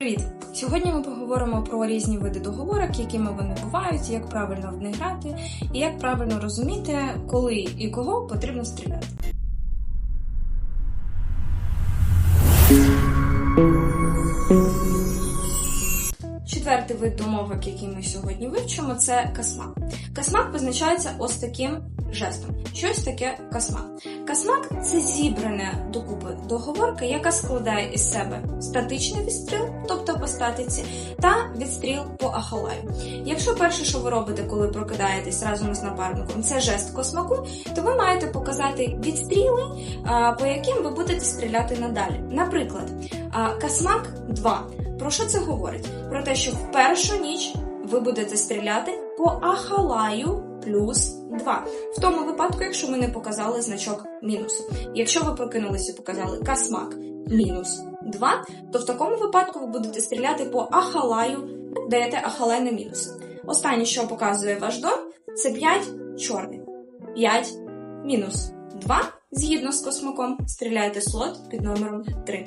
Привіт! Сьогодні ми поговоримо про різні види договорок, якими вони бувають, як правильно в них грати, і як правильно розуміти, коли і кого потрібно стріляти. Четвертий вид домовок, який ми сьогодні вивчимо, це касмак. Касмак позначається ось таким жестом. Щось таке касмак. Касмак це зібране докупи договорка, яка складає із себе статичний відстріл, тобто по статиці, та відстріл по ахалаю. Якщо перше, що ви робите, коли прокидаєтесь разом із напарником, це жест космаку, то ви маєте показати відстріли, по яким ви будете стріляти надалі. Наприклад, касмак 2. Про що це говорить? Про те, що в першу ніч ви будете стріляти по ахалаю плюс 2. В тому випадку, якщо ми не показали значок мінусу. Якщо ви прокинулися і показали касмак мінус 2, то в такому випадку ви будете стріляти по ахалаю, даєте ахале на мінус. Останнє, що показує ваш дом, це 5 чорний. 5 мінус 2. Згідно з космаком, стріляєте слот під номером 3.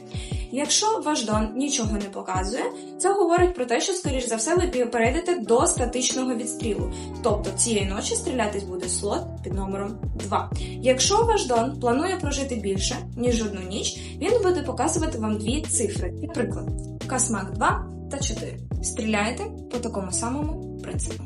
Якщо ваш дон нічого не показує, це говорить про те, що, скоріш за все, ви перейдете до статичного відстрілу. Тобто цієї ночі стрілятись буде слот під номером 2. Якщо ваш дон планує прожити більше, ніж одну ніч, він буде показувати вам дві цифри. Наприклад, Касмак 2 та 4. Стріляєте по такому самому принципу.